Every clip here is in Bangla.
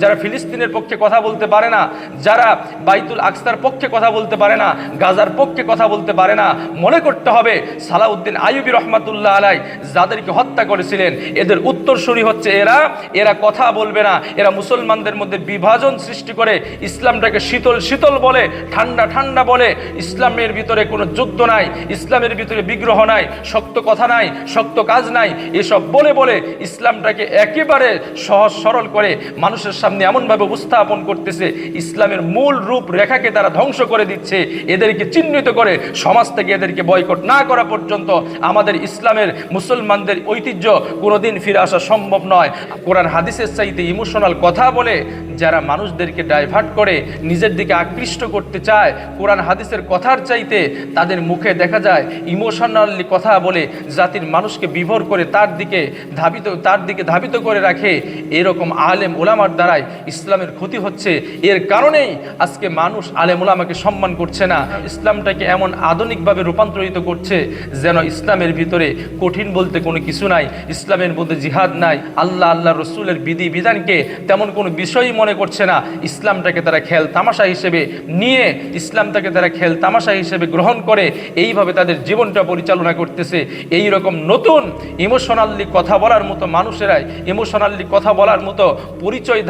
যারা ফিলিস্তিনের পক্ষে কথা বলতে পারে না, যারা বাইতুল আকসার পক্ষে কথা বলতে পারে না, গাজার পক্ষে কথা বলতে পারে না, মনে করতে হবে সালাউদ্দিন আইয়ুবী রহমাতুল্লাহ আলাই যাদেরকে হত্যা করেছিলেন, এদের উত্তরসূরি হচ্ছে এরা এরা কথা বলবে না, এরা মুসলমানদের মধ্যে বিভাজন সৃষ্টি করে ইসলামটাকে শীতল শীতল বলে, ঠান্ডা ঠান্ডা বলে, ইসলামের ভিতরে কোনো যুদ্ধ নাই, ইসলামের ভিতরে বিগ্রহ নাই, শক্ত কথা নাই, শক্ত কাজ নাই, এসব বলে বলে ইসলামটাকে একেবারে সহজ সরল করে মানুষের সামনে এমনভাবে উপস্থাপন করতেছে, ইসলামের মূল রূপ রেখাকে তারা ধ্বংস করে দিচ্ছে, এদেরকে চিহ্নিত করে সমাজ থেকে এদেরকে বয়কট না করা পর্যন্ত আমাদের ইসলামের মুসলমানদের ঐতিহ্য কোনোদিন ফিরে আসা সম্ভব নয়। কোরআন হাদিসের চাইতে ইমোশনাল কথা বলে, যারা মানুষদেরকে ডাইভার্ট করে, নিজের দিকে আকৃষ্ট করতে চায়, কোরআন হাদিসের কথার চাইতে তাদের মুখে দেখা যায় ইমোশনালি কথা বলে, জাতির মানুষকে বিভোর করে তার দিকে ধাবিত, তার দিকে ধাবিত করে রাখে। এরকম আলেম ওলামার দ্বারাই ইসলামের ক্ষতি হচ্ছে। এর কারণেই আজকে মানুষ আলেম ওলামাকে সম্মান করছে না। ইসলামটাকে এমন আধুনিকভাবে রূপান্তরিত করছে যেন ইসলামের ভিতরে কঠিন বলতে কোনো কিছু নাই, ইসলামের মধ্যে জিহাদ নাই, আল্লাহ আল্লাহ রসুলের বিধি বিধানকে তেমন কোনো বিষয়ই মনে করছে না। ইসলামটাকে তারা খেল তামাশা হিসেবে নিয়ে ইসলামটাকে তারা খেল তামাশা হিসেবে গ্রহণ করে এইভাবে তাদের জীবনটা পরিচালনা করতেছে। এই রকম নতুন ইমোশনালি কথা বলার মতো মানুষেরাই ইমোশনালি কথা বলার মতো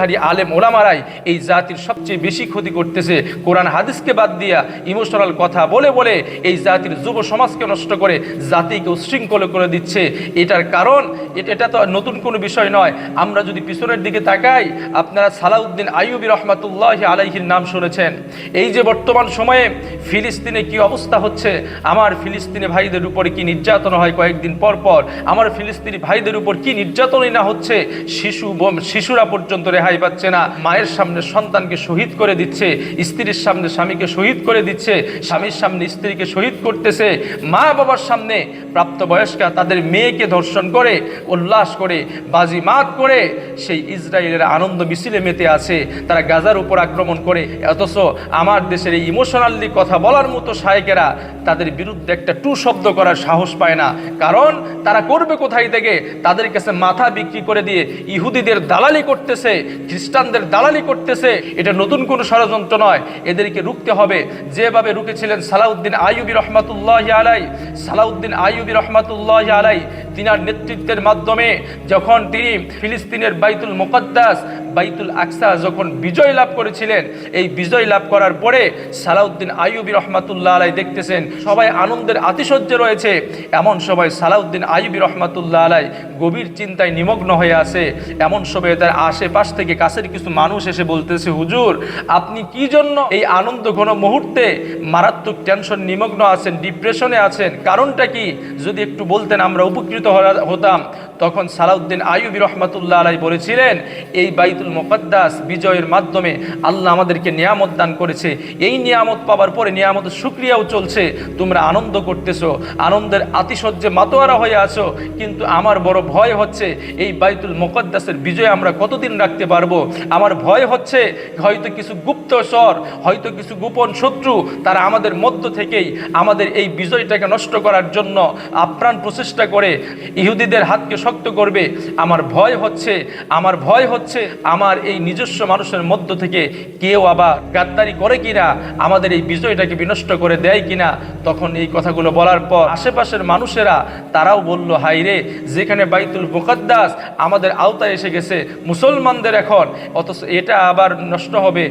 পরিচয়ধারী আলেম ওলামারাই এই জাতির সবচেয়ে বেশি ক্ষতি করতেছে। কোরআন হাদিসকে বাদ দিয়া ইমোশনাল কথা বলে বলে এই জাতির যুব সমাজকে নষ্ট করে জাতিকে উশৃঙ্খল করে দিচ্ছে। এটার কারণ এটা তো নতুন কোনো বিষয় নয়। আমরা যদি পিছনের দিকে তাকাই, আপনারা সালাউদ্দিন আইয়ুবী রহমাতুল্লাহ আলাইহির নাম শুনেছেন। এই যে বর্তমান সময়ে ফিলিস্তিনে কি অবস্থা হচ্ছে, আমার ফিলিস্তিনি ভাইদের উপরে কি নির্যাতন হয় কয়েকদিন পর পর? আমার ফিলিস্তিনি ভাইদের উপর কি নির্যাতনই না হচ্ছে? শিশু শিশুরা পর্যন্ত রেহাই পাচ্ছে না। মায়ের সামনে সন্তানকে শহীদ করে দিচ্ছে, স্ত্রীর সামনে স্বামীকে শহীদ করে দিচ্ছে, স্বামীর সামনে স্ত্রীকে শহীদ করতেছে। মা বাবার সামনে প্রাপ্তবয়স্কা তাদের মেয়েকে ধর্ষণ করে, উল্লাস করে বাজি মাত করে সেই ইসরায়েলের আনন্দ মিছিলে মেতে আছে। তারা গাজার উপর আক্রমণ করে, অথচ আমার দেশের এই ইমোশনালি কথা বলার মতো শায়কেরা তাদের বিরুদ্ধে একটা টু শব্দ করার সাহস পায় না। কারণ তারা করবে কোথায় থেকে? তাদের কাছে মাথা বিক্রি করে দিয়ে ইহুদিদের দালালি করতেছে খ্রিস্টানদের দালালি করতেছে, এটা নতুন কোনো ষড়যন্ত্র নয়। এদেরকে রুখতে হবে। যেভাবে রুখেছিলেন সালাউদ্দিন আইয়ুবী রহমাতুল্লাহ আলাই সালাউদ্দিন আইয়ুবী রহমাতুল্লাহ আলাই তিনার নেতৃত্বের মাধ্যমে যখন তিনি ফিলিস্তিনের বাইতুল মুকদ্দাস, বাইতুল আকসা যখন বিজয় লাভ করেছিলেন, এই বিজয় লাভ করার পরে সালাউদ্দিন আইয়ুবী রহমাতুল্লাহ আলাই দেখতেছেন, সবাই আনন্দের আতিশয্যে রয়েছে। এমন সময় সালাউদ্দিন আইয়ুবী রহমাতুল্লাহ আলাই গভীর চিন্তায় নিমগ্ন হয়ে আছে। এমন সময় তার আশেপাশ থেকে কাছের কিছু মানুষ এসে বলতেছে, হুজুর, আপনি কি জন্য এই আনন্দ ঘন মুহূর্তে মারাত্মক টেনশন নিমগ্ন আছেন ডিপ্রেশনে আছেন? কারণটা কি? যদি একটু বলতেন, আমরা উপকৃত হতাম। তখন সালাউদ্দিন আয়ুবি রহমাতুল্লাহ আলাই বলেছিলেন, এই বাইতুল মোকাদ্দাস বিজয়ের মাধ্যমে আল্লাহ আমাদেরকে নিয়ামত দান করেছে। এই নিয়ামত পাওয়ার পরে নিয়ামতের সুক্রিয়াও চলছে। তোমরা আনন্দ করতেছো, আনন্দের আতিশয্যে মাতোয়ারা হয়ে আছো। কিন্তু আমার বড় ভয় হচ্ছে, এই বাইতুল মোকাদ্দাসের বিজয় আমরা কতদিন রাখতে পারব? আমার ভয় হচ্ছে, হয়তো কিছু গুপ্ত স্বর, হয়তো কিছু গোপন শত্রু, তারা আমাদের মধ্য থেকেই আমাদের এই বিজয়টাকে নষ্ট করার জন্য আপ্রাণ প্রচেষ্টা করে, ইহুদিদের হাতকে শক্ত করবে, আমার ভয় হচ্ছে, আমার ভয় হচ্ছে, আমার এই নিজস্ব মানুষের মধ্য থেকে কেউ আবার গাদ্দারি করে কিনা, আমাদের এই বিজয়টাকে বিনষ্ট করে দেয় কিনা, তখন এই কথাগুলো বলার পর আশেপাশের মানুষেরা তারাও বলল হাই রে, যেখানে বাইতুল মুকদ্দাস আমাদের আওতায় এসে গেছে, মুসলমানদের এখন, অথচ এটা আবার নষ্ট হবে,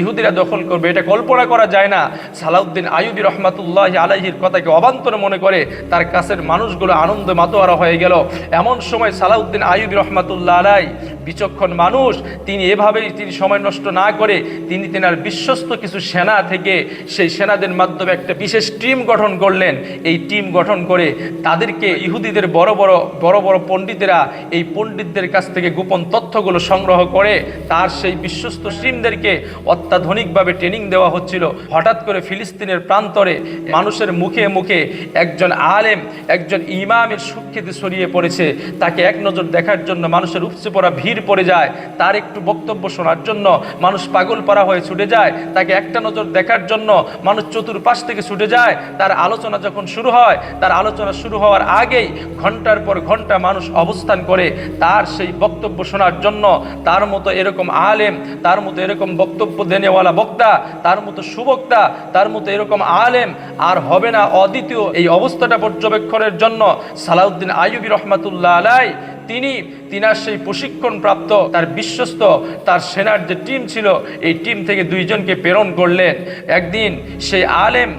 ইহুদিরা দখল করবে, এটা কল্পনা করা যায় না। সালাউদ্দিন আইয়ুবী রহমাতুল্লাহ আলাইহির কথাকে অবান্তর মনে করে, তার কাছের মানুষগুলো আনন্দ মাতোয়ারা হয়ে গেল। এমন সময় সালাউদ্দিন আইয়ুবী রহমাতুল্লাহ আলাই বিচক্ষণ মানুষ। তিনি এভাবেই তিনি সময় নষ্ট না করে তিনি তেনার বিশ্বস্ত কিছু সেনা থেকে সেই সেনাদের মাধ্যমে একটা বিশেষ টিম গঠন করলেন। এই টিম গঠন করে তাদেরকে ইহুদিদের বড় বড় বড় বড় পণ্ডিতেরা এই পণ্ডিতদের কাছ থেকে গোপন তথ্যগুলো সংগ্রহ করে তার সেই বিশ্বস্ত টিমদেরকে অত্যাধুনিকভাবে ট্রেনিং দেওয়া হচ্ছিল। হঠাৎ করে ফিলিস্তিনের প্রান্তরে মানুষের মুখে মুখে একজন আলেম, একজন ইমামের সুখ্যাতি ছড়িয়ে পড়েছে। তাকে এক নজর দেখার জন্য মানুষের উপচে পড়া ভিড় পড়ে যায়। তার একটু বক্তব্য শোনার জন্য মানুষ পাগল পারা হয়ে ছুটে যায়। তাকে একটা নজর দেখার জন্য মানুষ চতুর্পাশ থেকে ছুটে যায়। তার আলোচনা যখন শুরু হয়, তার আলোচনা শুরু হওয়ার আগেই ঘণ্টার পর ঘণ্টা মানুষ অবস্থান করে তার সেই বক্তব্য শোনার জন্য। তার মতো এরকম আলেম, তার মতো এরকম বক্তব্য দেনেওয়ালা বক্তা, তার মতো সুবক্তা, তার মতো এরকম আলেম আর হবে না অদ্বিতীয় এই অবস্থাটা পর্যবেক্ষণের জন্য সালাউদ্দিন আইয়ুবী রহমাতুল্লাহ আলাই, তিনি, তিনার সেই প্রশিক্ষণ প্রাপ্ত তার বিশ্বস্ত, তার সেনার যে টিম ছিল, এই টিম থেকে দুইজনকে প্রেরণ করলেন। একদিন সেই আলেম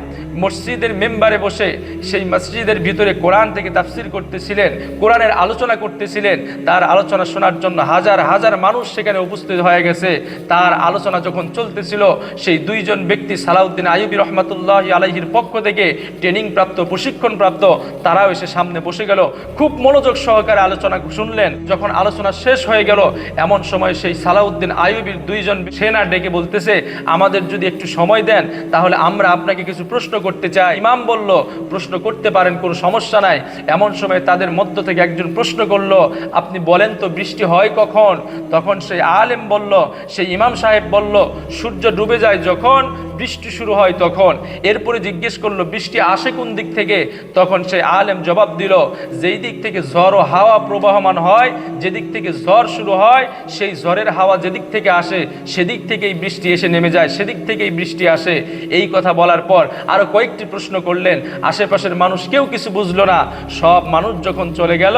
মসজিদের মেম্বারে বসে সেই মসজিদের ভিতরে কোরআন থেকে তাফসির করতেছিলেন, কোরআনের আলোচনা করতেছিলেন, তার আলোচনা শোনার জন্য হাজার হাজার মানুষ সেখানে উপস্থিত হয়ে গেছে। তার আলোচনা যখন চলতেছিল, সেই দুইজন ব্যক্তি সালাউদ্দিন আইবি রহমতুল্লাহ আলাইহির পক্ষ থেকে ট্রেনিং প্রাপ্ত প্রশিক্ষণ প্রাপ্ত তারাও এসে সামনে বসে গেল। খুব মনোযোগ সহকারে আলোচনা শুনলেন। যখন আলোচনা শেষ হয়ে গেল, এমন সময় সেই সালাউদ্দিন আইবির দুইজন সেনা ডেকে বলতেছে, আমাদের যদি একটু সময় দেন, তাহলে আমরা আপনাকে কিছু প্রশ্ন করতে চায়। ইমাম বলল, প্রশ্ন করতে পারেন, কোনো সমস্যা নাই। এমন সময় তাদের মধ্য থেকে একজন প্রশ্ন করল, আপনি বলেন তো বৃষ্টি হয় কখন? তখন সেই আলেম বলল, সেই ইমাম সাহেব বলল, সূর্য ডুবে যায় যখন বৃষ্টি শুরু হয় তখন। এরপরে জিজ্ঞেস করল, বৃষ্টি আসে কোন দিক থেকে? তখন সে আলেম জবাব দিল, যেই দিক থেকে ঝড় ও হাওয়া প্রবাহমান হয়, যেদিক থেকে ঝড় শুরু হয়, সেই ঝড়ের হাওয়া যেদিক থেকে আসে, সেদিক থেকেই বৃষ্টি এসে নেমে যায়, সেদিক থেকেই বৃষ্টি আসে। এই কথা বলার পর আরও কয়েকটি প্রশ্ন করলেন। আশেপাশের মানুষ কেউ কিছু বুঝলো না। সব মানুষ যখন চলে গেল,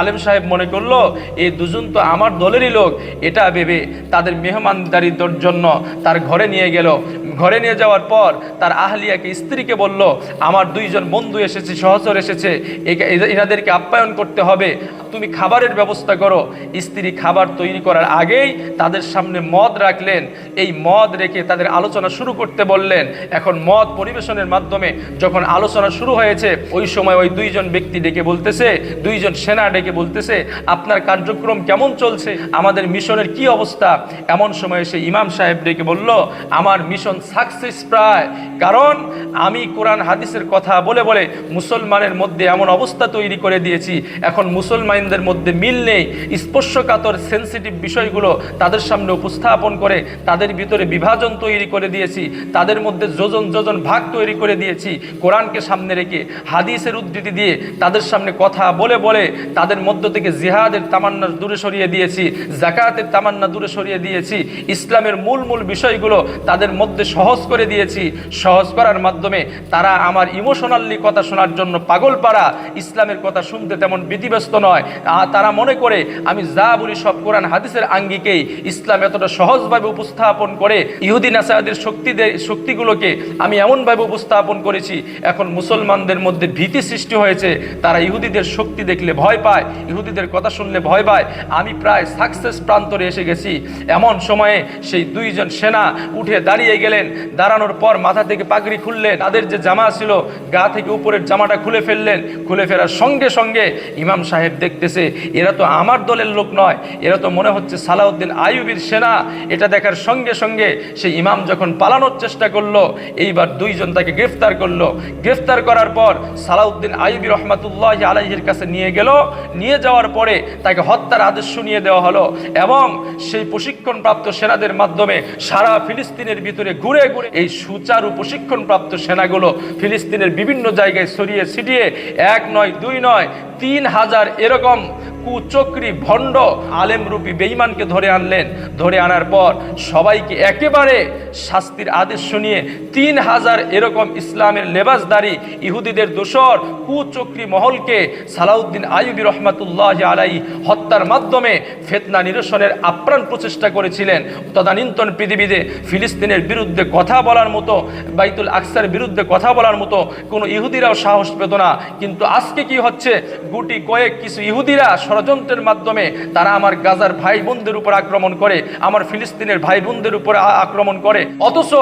আলেম সাহেব মনে করল এই দুজন তো আমার দলেরই লোক, এটা ভেবে তাদের মেহমানদারির জন্য তার ঘরে নিয়ে গেল। ঘরে নিয়ে যাওয়ার পর তার আহলিয়াকে স্ত্রীকে বলল, আমার দুইজন বন্ধু এসেছে, সহচর এসেছে। এনাদেরকে আপ্যায়ন করতে হবে। তুমি খাবারের ব্যবস্থা করো। স্ত্রী খাবার তৈরি করার আগেই তাদের সামনে মদ রাখলেন। এই মদ রেখে তাদের আলোচনা শুরু করতে বললেন। এখন মদ পরিবেশনের মাধ্যমে যখন আলোচনা শুরু হয়েছে, ওই সময় ওই দুইজন ব্যক্তি ডেকে বলতেছে, দুইজন সেনা ডেকে বলতেছে, আপনার কার্যক্রম কেমন চলছে? আমাদের মিশনের কি অবস্থা? এমন সময় সে ইমাম সাহেব ডেকে বলল, আমার মিশন সাকসেস প্রায়। কারণ আমি কোরআন, হাদিসের কথা বলে বলে মুসলমানের মধ্যে এমন অবস্থা তৈরি করে দিয়েছি। এখন মুসলমানদের মধ্যে মিল নেই। স্পর্শকাতর সেন্সিটিভ বিষয়গুলো তাদের সামনে উপস্থাপন করে, তাদের ভিতরে বিভাজন তৈরি করে দিয়েছি। তাদের মধ্যে যোজন যোজন ভাগ তৈরি করে দিয়েছি। কোরআনকে সামনে রেখে, হাদিসের উদ্ধৃতি দিয়ে তাদের সামনে কথা বলে বলে তাদের মধ্য থেকে জিহাদের তামান্না দূরে সরিয়ে দিয়েছি, জাকাতের তামান্না দূরে সরিয়ে দিয়েছি। ইসলামের মূল মূল বিষয়গুলো তাদের মধ্যে সহজ করে দিয়েছি। সহজ করার মাধ্যমে তারা আমার ইমোশনালি কথা শোনার জন্য পাগল পারা ইসলামের কথা শুনতে তেমন বিধিব্যস্ত নয়। তারা মনে করে আমি যা বলি সব কোরআন হাদিসের আঙ্গিকেই। ইসলাম এতটা সহজভাবে উপস্থাপন করে, ইহুদি নাসাদের শক্তি শক্তিগুলোকে আমি এমনভাবে উপস্থাপন করেছি, এখন মুসলমানদের মধ্যে ভীতি সৃষ্টি হয়েছে। তারা ইহুদিদের শক্তি দেখলে ভয় পায়, ইহুদিদের কথা শুনলে ভয় পায়। আমি প্রায় সাকসেস প্রান্তরে এসে গেছি। এমন সময়ে সেই দুইজন সেনা উঠে দাঁড়িয়ে গেলেন। দাঁড়ানোর পর মাথা থেকে পাগড়ি খুললেন তাদের যে জামা ছিল, গা থেকে উপরের জামাটা খুলে ফেললেন। খুলে ফেরার সঙ্গে সঙ্গে ইমাম সাহেব দেখতেছে, এরা তো আমার দলের লোক নয়, এরা তো মনে হচ্ছে সালাউদ্দিন আইয়ুবির সেনা। এটা দেখার সঙ্গে সঙ্গে সে ইমাম যখন পালানোর চেষ্টা করল, এইবার দুইজন তাকে গ্রেফতার করল। গ্রেফতার করার পর সালাউদ্দিন আইবি রহমাতুল্লাহ আলাইহির কাছে নিয়ে গেল। নিয়ে যাওয়ার পরে তাকে হত্যার আদেশ শুনিয়ে দেওয়া হলো এবং সেই প্রশিক্ষণপ্রাপ্ত সেনাদের মাধ্যমে সারা ফিলিস্তিনের ভিতরে ঘুরে ঘুরে এই সুচারু প্রশিক্ষণপ্রাপ্ত সেনাগুলো ফিলিস্তিনের বিভিন্ন জায়গায় সরিয়ে ছিটিয়ে এক নয়, দুই নয়, তিন হাজার এরকম কুচক্রি ভণ্ড আলেমরূপী বেঈমানকে ধরে আনলেন। ধরে আনার পর সবাইকে একেবারে শাস্তির আদেশ শুনিয়ে তিন হাজার এরকম ইসলামের লেবাসদারি ইহুদিদের দোসর কুচক্রি মহলকে সালাউদ্দিন আইবি রহমাতুল্লাহ আলাই হত্যার মাধ্যমে ফেতনা নিরসনের আপ্রাণ প্রচেষ্টা করেছিলেন। তদানীন্তন পৃথিবীতে ফিলিস্তিনের বিরুদ্ধে কথা বলার মতো, বাইতুল আকসার বিরুদ্ধে কথা বলার মতো কোনো ইহুদিরাও সাহস পেত না। কিন্তু আজকে কি হচ্ছে? গুটি কয়েক কিছু ইহুদিরা ষড়যন্ত্রের মাধ্যমে তারা আমার গাজার ভাই বোনদের উপর আক্রমণ করে, আমার ফিলিস্তিনের ভাই বোনদের উপর আক্রমণ করে। অথচ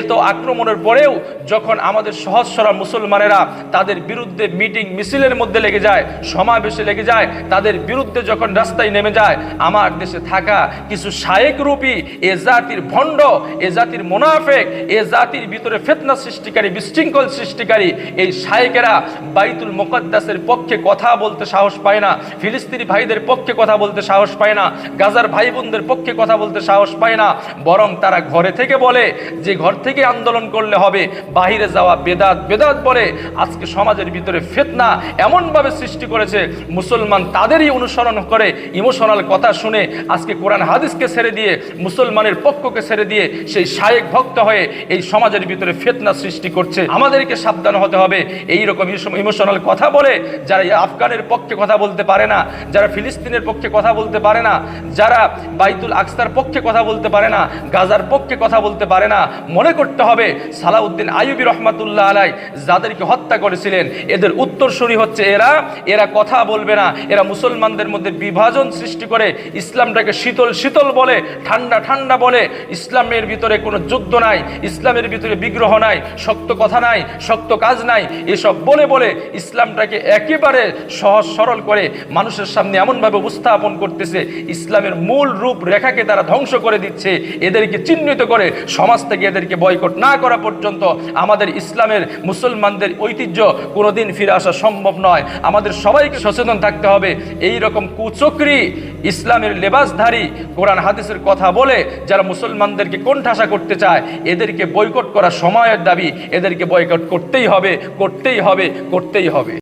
এত আক্রমণের পরেও যখন আমাদের সহজ সরল মুসলমানেরা তাদের বিরুদ্ধে মিটিং মিছিলের মধ্যে লেগে যায়, সমাবেশে লেগে যায়, তাদের বিরুদ্ধে যখন রাস্তায় নেমে যায়, আমার দেশে থাকা কিছু শায়েক রূপী, এ জাতির ভণ্ড, এ জাতির মোনাফেক, এ জাতির ভিতরে ফেতনা সৃষ্টিকারী, বিশৃঙ্খল সৃষ্টিকারী এই শায়েকেরা বাইতুল মোকদ্দাসের পক্ষে কথা বলতে সাহস পায় না। ফিলিস্তিন ফিলিস্তিনি ভাইদের পক্ষে কথা বলতে সাহস পায় না, গাজার ভাই বোনদের পক্ষে কথা বলতে সাহস পায় না, বরং তারা ঘরে থেকে বলে যে ঘর থেকে আন্দোলন করলে হবে, বাহিরে যাওয়া বেদাত বেদাত বলে আজকে সমাজের ভিতরে ফেতনা এমনভাবে সৃষ্টি করেছে, মুসলমান তাদেরই অনুসরণ করে, ইমোশনাল কথা শুনে আজকে কোরআন হাদিসকে ছেড়ে দিয়ে, মুসলমানের পক্ষকে ছেড়ে দিয়ে সেই শায়েক ভক্ত হয়ে এই সমাজের ভিতরে ফেতনা সৃষ্টি করছে। আমাদেরকে সাবধান হতে হবে এই রকম ইমোশনাল কথা বলে যারা আফগানের পক্ষে কথা বলতে পারে না যারা ফিলিস্তিনের পক্ষে কথা বলতে পারে না, যারা বাইতুল আকসার পক্ষে কথা বলতে পারে না, গাজার পক্ষে কথা বলতে পারে না, মনে করতে হবে সালাউদ্দিন আইয়ুবী রহমাতুল্লাহ আলাই যাদেরকে হত্যা করেছিলেন, এদের উত্তরসূরি হচ্ছে এরা এরা কথা বলবে না, এরা মুসলমানদের মধ্যে বিভাজন সৃষ্টি করে ইসলামটাকে শীতল শীতল বলে, ঠান্ডা ঠান্ডা বলে, ইসলামের ভিতরে কোনো যুদ্ধ নাই, ইসলামের ভিতরে বিগ্রহ নাই, শক্ত কথা নাই, শক্ত কাজ নাই, এসব বলে বলে ইসলামটাকে একেবারে সহজ সরল করে মানুষের সামনে এমনভাবে উপস্থাপন করতেছে, ইসলামের মূল রূপ রেখাকে তারা ধ্বংস করে দিচ্ছে, এদেরকে চিহ্নিত করে সমাজ থেকে এদেরকে বয়কট না করা পর্যন্ত আমাদের ইসলামের মুসলমানদের ঐতিহ্য কোনোদিন ফিরে আসা সম্ভব নয়। আমাদের সবাইকে সচেতন থাকতে হবে, এই রকম কুচক্রি ইসলামের লেবাসধারী কোরআন হাদিসের কথা বলে যারা মুসলমানদেরকে কোণঠাসা করতে চায়, এদেরকে বয়কট করা সময়ের দাবি, এদেরকে বয়কট করতেই হবে করতেই হবে করতেই হবে।